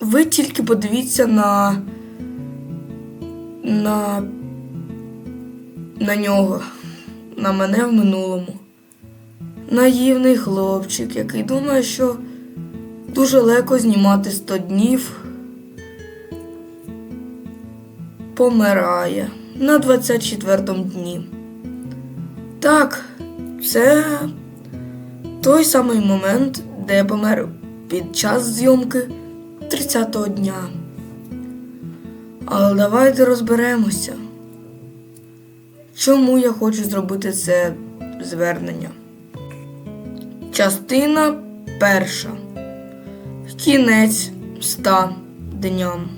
ви тільки подивіться на. на. на нього, на мене в минулому. Наївний хлопчик, який думає, що дуже легко знімати 100 днів. Помирає на 24-му дні. Так, це той самий момент, де я помер під час зйомки 30-го дня. Але давайте розберемося, чому я хочу зробити це звернення. Частина перша. Кінець 100 дням.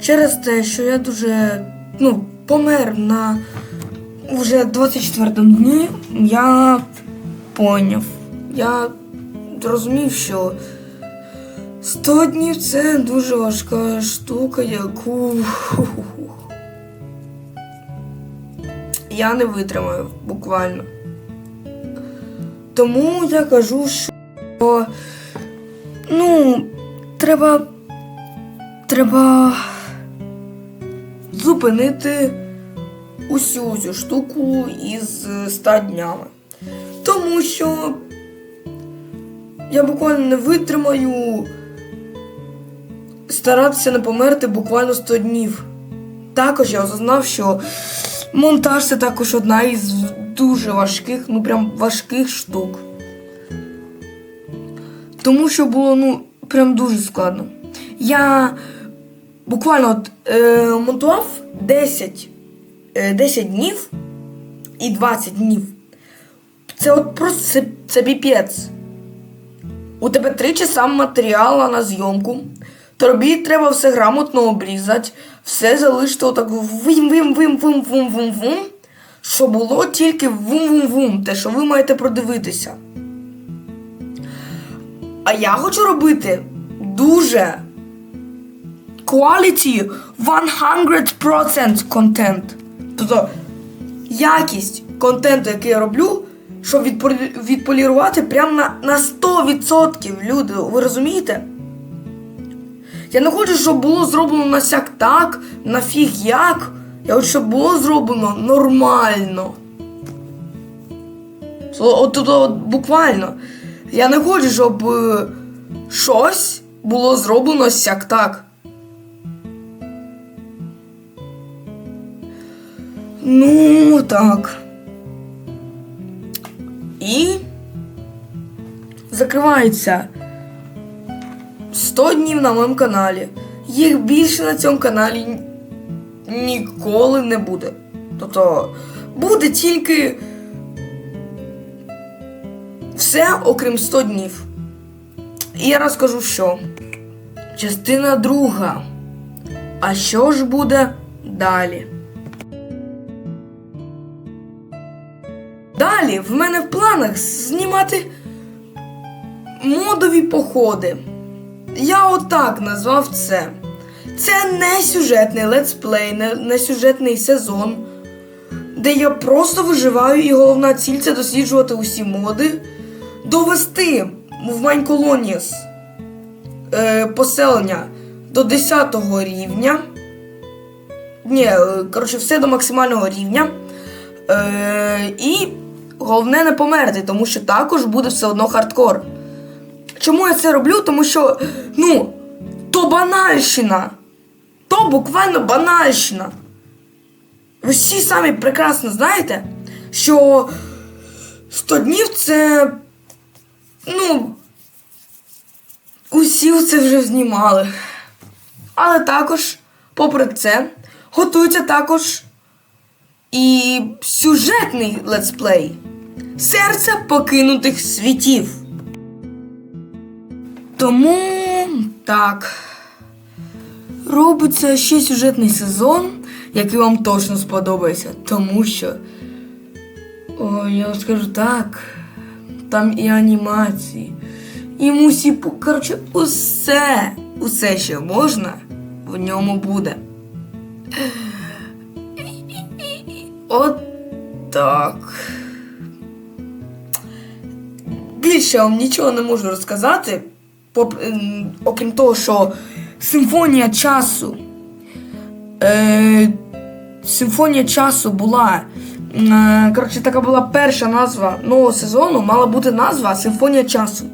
Через те, що я дуже ну, помер на вже 24 дні, я поняв. Я зрозумів, що 100 днів це дуже важка штука, яку я не витримаю буквально. Тому я кажу, що ну, треба. Треба зупинити усю цю штуку із 100 днями. Тому що я буквально не витримаю старатися не померти буквально 100 днів. Також я осознав, що монтаж це також одна із дуже важких, ну прям важких штук. Тому що було ну прям дуже складно. Я буквально от, е, монтував 10, е, 10 днів і 20 днів. Це от просто це, це піпець. У тебе 3 часа матеріалу на зйомку. Тобі треба все грамотно обрізати, все залишити отак вим вим вим вим вум вум вум що було тільки вум-вум-вум, те, що ви маєте продивитися. А я хочу робити дуже quality 100% контент. Тобто якість контенту, який я роблю, щоб відполі- відполірувати прямо на, на 100% люди. Ви розумієте? Я не хочу, щоб було зроблено на сяк так, на фіг як. Я хочу, щоб було зроблено нормально. От, от, от, буквально. Я не хочу, щоб е, щось було зроблено сяк так. Ну, так. І закривається 100 днів на моєму каналі. Їх більше на цьому каналі ніколи не буде. Тобто буде тільки все окрім 100 днів. І я розкажу, що. Частина друга. А що ж буде далі? Далі в мене в планах знімати модові походи. Я отак назвав це. Це не сюжетний летсплей, не, не сюжетний сезон, де я просто виживаю, і головна ціль це досліджувати усі моди, довести в Майнколоніс е, поселення до 10 рівня. Ні, е, коротше, все до максимального рівня. Е, і головне не померти, тому що також буде все одно хардкор. Чому я це роблю? Тому що, ну, то банальщина. То буквально банальщина. Ви всі самі прекрасно знаєте, що 100 днів це. Ну. Усі це вже знімали. Але також, попри це, готується також і сюжетний летсплей Серце покинутих світів. Тому так. Робиться ще сюжетний сезон, який вам точно сподобається. Тому що. О, я вам скажу так. Там і анімації, і мусіпу. Коротше, усе, усе, що можна, в ньому буде. От так. Більше я вам нічого не можу розказати. ем, окрім того, що симфонія часу. Е, симфонія часу була. Е, коротше, така була перша назва нового сезону, мала бути назва Симфонія часу.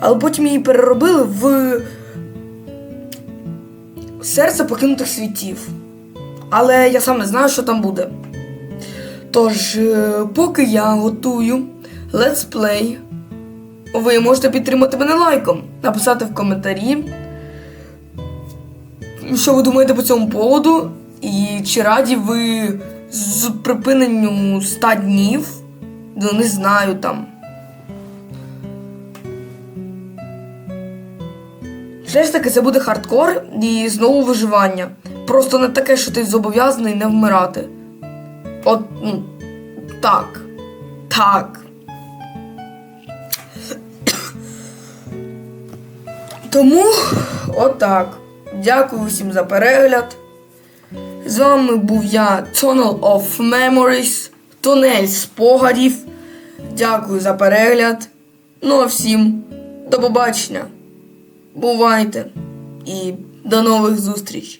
Але потім її переробили в Серце покинутих світів. Але я сам не знаю, що там буде. Тож, е, поки я готую летсплей, ви можете підтримати мене лайком, написати в коментарі, що ви думаєте по цьому поводу, і чи раді ви з припиненню 100 днів, ну не знаю там. Все ж таки, це буде хардкор і знову виживання. Просто не таке, що ти зобов'язаний не вмирати. От, ну, так. Так. Тому, отак. Дякую всім за перегляд. З вами був я, Tunnel of Memories, Тунель спогадів. Дякую за перегляд. Ну а всім до побачення. Бувайте і до нових зустріч!